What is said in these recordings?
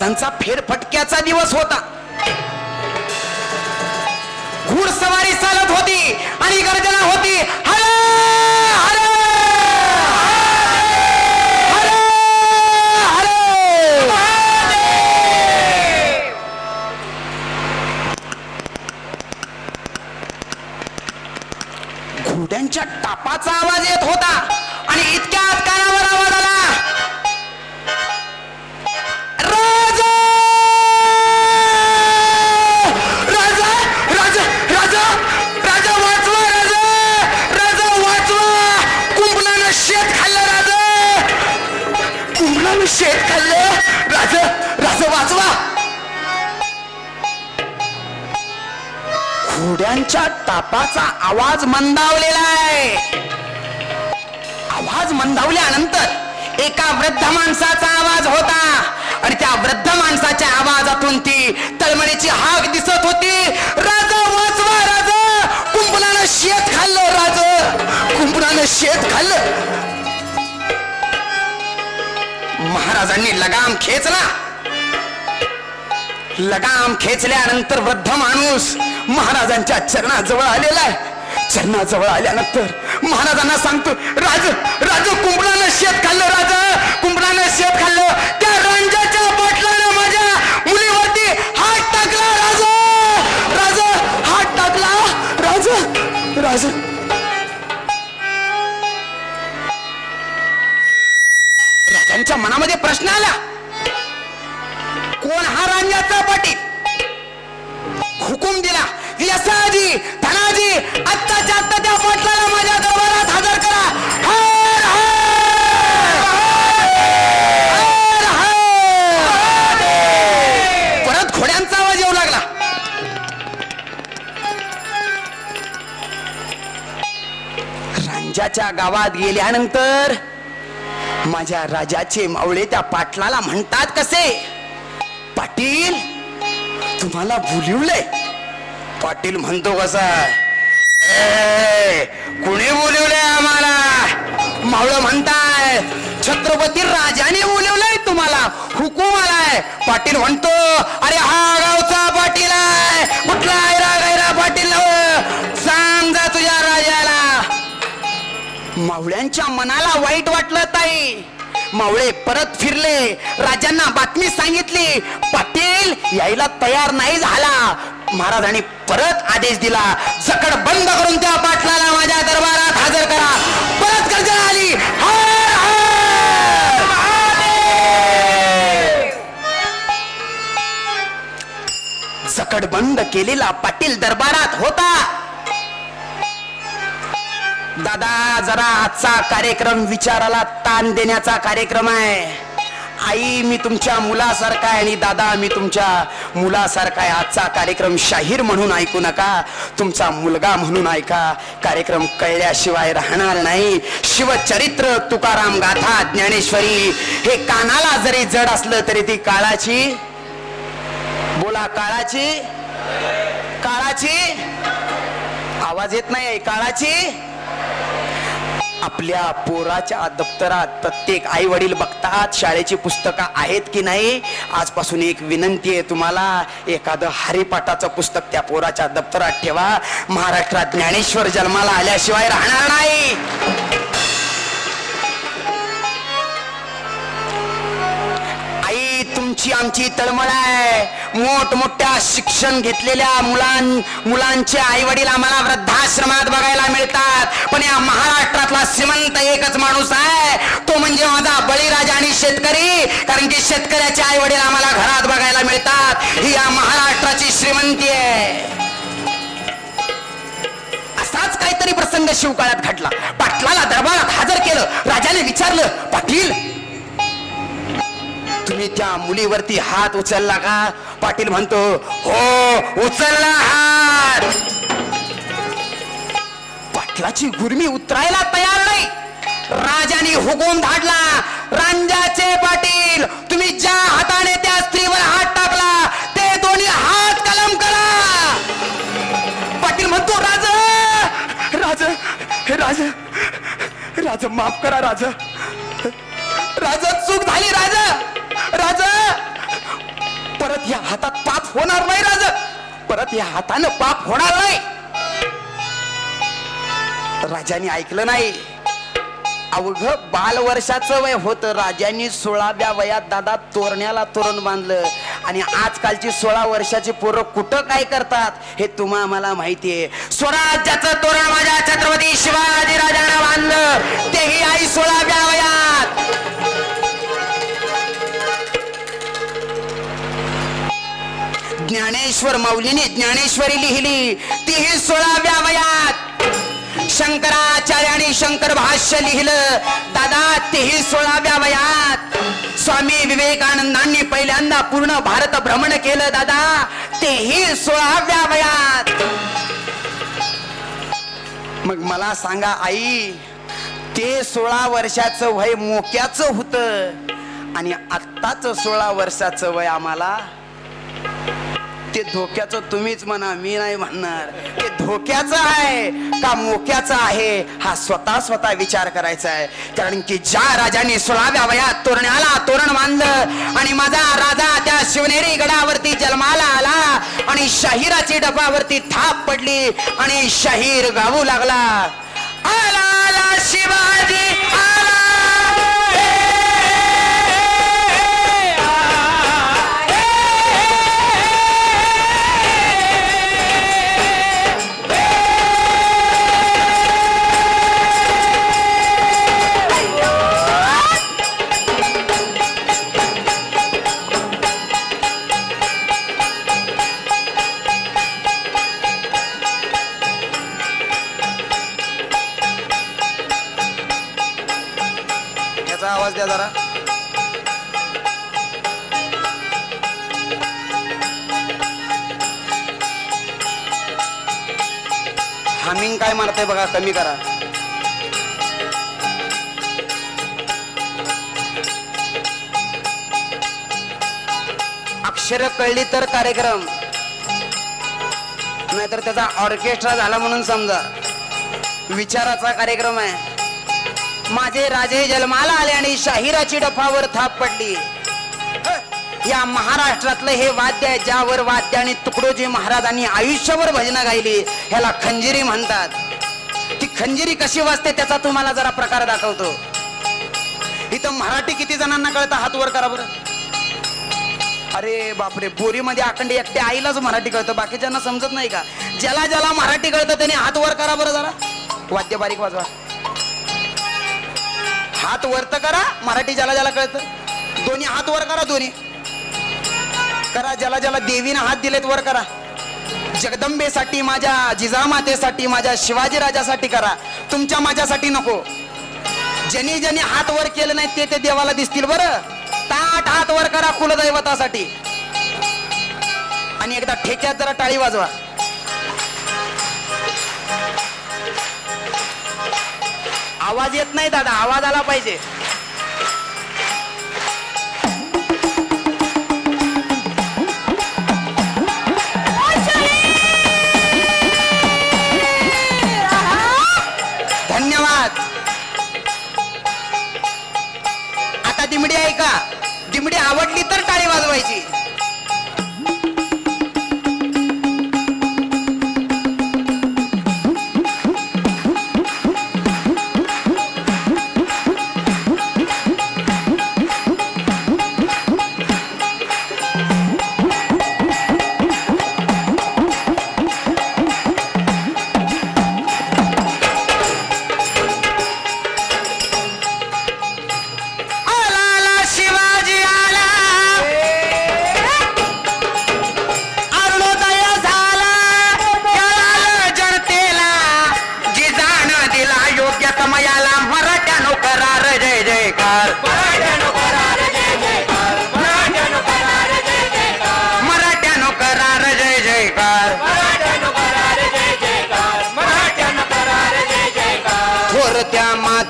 त्यांचा फेरफटक्याचा दिवस होता. घुडसवारी चालत होती आणि गर्जना होती. हरे हरे हरे हरे घोड्यांच्या टापाचा आवाज येत होता. घोड्यांच्या टापाचा आवाज मंदावलेला आहे. आवाज मंदावल्यानंतर एका वृद्ध माणसाचा आवाज होता. आणि त्या वृद्ध माणसाच्या आवाजातून ती तळमळीची हाक दिसत होती. राजा वाचवा राजा! कुंभलानं शेत खाल्लं राजा! कुंभलानं शेत खाल्लं. महाराजांनी लगाम खेचला. लगाम खेचल्यानंतर वृद्ध माणूस महाराजांच्या चरणाजवळ आलेला आहे. चरणाजवळ आल्यानंतर महाराजांना सांगतो राज राज कुंभलानं शेत खाल्लं राजा कुंभलानं शेत खाल्लं. त्या रांजाच्या बाटलानं माझ्या मुलीवरती हात टाकला राजा. राजा हात टाकला राजा राजा. राजाच्या गावात गेल्यानंतर माझ्या राजाचे मावळे त्या पाटलाला म्हणतात कसे? पाटील तुम्हाला बोलिवलंय. पाटील म्हणतो कसा? कुणी बोलिवलंय आम्हाला? मावळ म्हणताय छत्रपती राजाने बोलिवलंय तुम्हाला. हुकूम आलाय. पाटील म्हणतो अरे हा गावचा पाटील आहे. कुठला ऐरा गैरा पाटील हो? सांग जा तुझ्या राजा. मावळ्यांच्या मनाला वाईट वाटलं ताई. मावळे परत फिरले. राजांना बातमी सांगितली. पाटील यायला तयार नाही झाला. महाराजांनी परत आदेश दिला. जकड बंद करून त्या पाटलाला माझ्या दरबारात हजर करा. परत गर्जना आली. हर हर. जकड बंद केलेला पाटील दरबारात होता. दादा जरा आजचा कार्यक्रम विचाराला ताण देण्याचा कार्यक्रम आहे. आई मी तुमच्या मुलासारखा आहे आणि दादा मी तुमच्या मुलासारखा आहे. आजचा कार्यक्रम शाहीर म्हणून ऐकू नका तुमचा मुलगा म्हणून ऐका. कार्यक्रम कळल्याशिवाय राहणार नाही. शिवचरित्र तुकाराम गाथा ज्ञानेश्वरी हे कानाला जरी जड असलं तरी ती काळाची? बोला काळाची? काळाची? आवाज येत नाही काळाची? आपल्या पोराच्या दप्तरात प्रत्येक आई वडील बघतात शाळेची पुस्तकं आहेत की नाही. आजपासून एक विनंती आहे तुम्हाला एखादं हरिपाठाचं पुस्तक त्या पोराच्या दप्तरात ठेवा. महाराष्ट्रात ज्ञानेश्वर जन्माला आल्याशिवाय राहणार नाही. तुमची आमची तळमळ आहे. मोठमोठ्या शिक्षण घेतलेल्या मुलां मुलांचे आई वडील आम्हाला वृद्धाश्रमात बघायला मिळतात. पण या महाराष्ट्रातला श्रीमंत एकच माणूस आहे. तो म्हणजे माझा बळीराजा आणि शेतकरी. कारण की शेतकऱ्याचे आई वडील आम्हाला घरात बघायला मिळतात. ही या महाराष्ट्राची श्रीमंती आहे. असाच काहीतरी प्रसंग शिवकाळात घडला. पाटलाला दरबारात हजर केलं. राजाने विचारलं पाटील तुम्ही त्या मुलीवरती हात उचलला का? पाटील म्हणतो हो उचलला हात. पाटलाची गुरमी उतरायला तयार नाही. राजाने हुकूम धाडला. रांजाचे पाटील तुम्ही ज्या हाताने त्या स्त्रीवर हात टाकला ते दोन्ही हात कलम करा. पाटील म्हणतो राज राज हे राज राज माफ करा राज. राजा चूक झाली राजा राजा. परत या हातात पाप होणार नाही राज. परत या हातानं पाप होणार नाही. राजाने ऐकलं नाही. अवघ बाल वर्षाचं वय होत. राजांनी सोळाव्या वयात दादा तोरण्याला तोरण बांधलं. आणि आजकालची सोळा वर्षाची पोरं कुठं काय करतात हे तुम्हा मला माहितीये. स्वराज्याचं तोरण माझ्या छत्रपती शिवाजी राजानं बांधलं. तेही आई सोळाव्या वयात. ज्ञानेश्वर माऊलीने ज्ञानेश्वरी लिहिली. तीही सोळाव्या वयात शंकराचार्याने शंकर भाष्य लिहिलं. दादा तेही सोळाव्या वयात स्वामी विवेकानंदांनी पहिल्यांदा पूर्ण भारत भ्रमण केलं दादा. तेही सोळाव्या वयात. मग मला सांगा आई ते सोळा वर्षाचं वय मोक्याचं होतं आणि आत्ताच सोळा वर्षाचं वय आम्हाला ते धोक्याचं तुम्हीच म्हणा मी नाही म्हणणार. ते धोक्याचं आहे का मोक्याचं आहे हा स्वतः स्वतः विचार करायचा आहे. कारण की ज्या राजाने सोळाव्या वयात तोरण्याला तोरण बांधलं आणि माझा राजा त्या शिवनेरी गडावरती जन्माला आला आणि शाहिराची डबावरती थाप पडली आणि शाहीर गाऊ लागला. आला आला शिवाजी आवाज द्या जरा. हमिंग काय मारते बघा कमी करा. अक्षर कळली तर कार्यक्रम. नाहीतर त्याचा ऑर्केस्ट्रा झाला म्हणून समजा. विचाराचा कार्यक्रम आहे. माझे राजे जन्माला आले आणि शाहिराची डफावर थाप पडली. या महाराष्ट्रातलं हे वाद्य आहे ज्यावर वाद्य आणि तुकडोजी महाराजांनी आयुष्यभर भजनं गायली ह्याला खंजिरी म्हणतात. ती खंजिरी कशी वाजते त्याचा तुम्हाला जरा प्रकार दाखवतो. इथं मराठी किती जणांना कळतं? हात वर करा बरं. अरे बापरे बोरीमध्ये आखंडी एकट्या आईलाच मराठी कळतं बाकीच्यांना समजत नाही का? ज्याला ज्याला मराठी कळतं त्याने हात वर करा बरं जरा. वाद्य बारीक वाजवा. हात वरत करा मराठी ज्याला ज्याला कळतं. दोन्ही हात वर करा दोन्ही. करा ज्याला ज्याला देवीनं हात दिलेत वर करा. जगदंबेसाठी माझ्या जिजामातेसाठी माझ्या शिवाजीराजासाठी करा. तुमच्या माझ्यासाठी नको. ज्यांनी ज्यांनी हात वर केलं नाही ते ते देवाला दिसतील बरं. ताट हात वर करा कुलदैवतासाठी. आणि एकदा ठेक्यात जरा टाळी वाजवा. आवाज येत नाही दादा आवाज आला पाहिजे.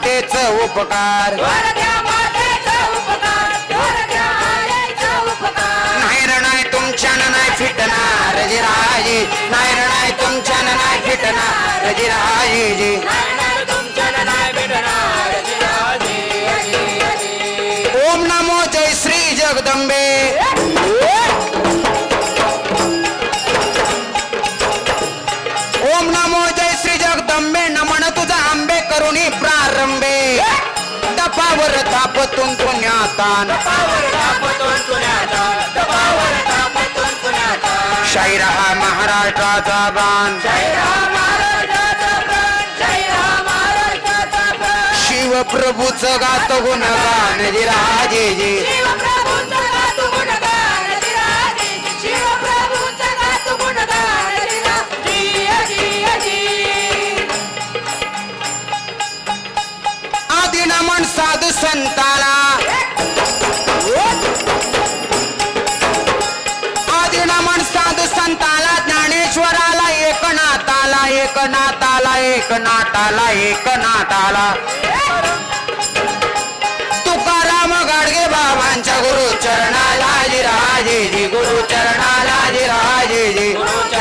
मातेचं उपकार. नाही रे नाही तुमच्यानं नाही फिटणार रजिराजी नाही नाही तुमच्यानं नाही फिटणार रजिराजी ओम नमो जय श्री जगदंबे. ओम नमो जय श्री जगदंबे नमन तुझा आंबे करुणी प्रारंभे. तपावर तापतून पुण्यातान शाहिरा हा महाराष्ट्राचा बाण शिवप्रभूच गात गुणगान जिराजे जी एकनाथाला एकनाथाला एकनाथाला तुकाराम गाडगे बाबांच्या गुरु चरणाला जी राजे जी गुरु चरणाला जी राजे जी. तुकाराम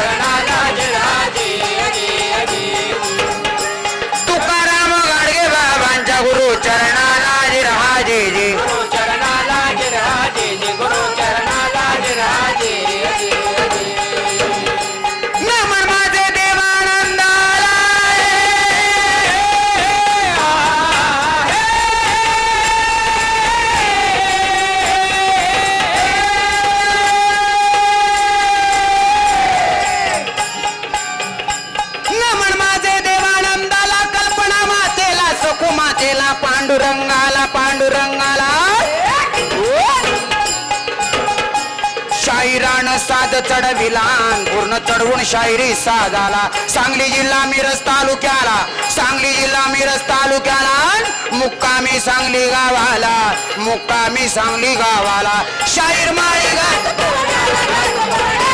साध चढविलान पूर्ण चढवून शाहिरी साधाला. सांगली जिल्हा मिरज तालुक्याला. सांगली जिल्हा मिरज तालुक्याला. मुक्कामी सांगली गावाला. मुक्कामी सांगली गावाला. शाहीर माळी गा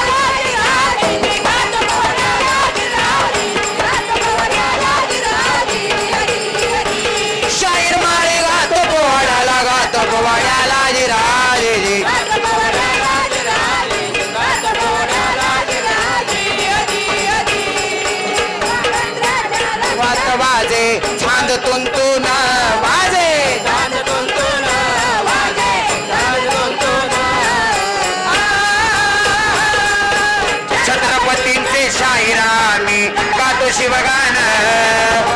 शिवगान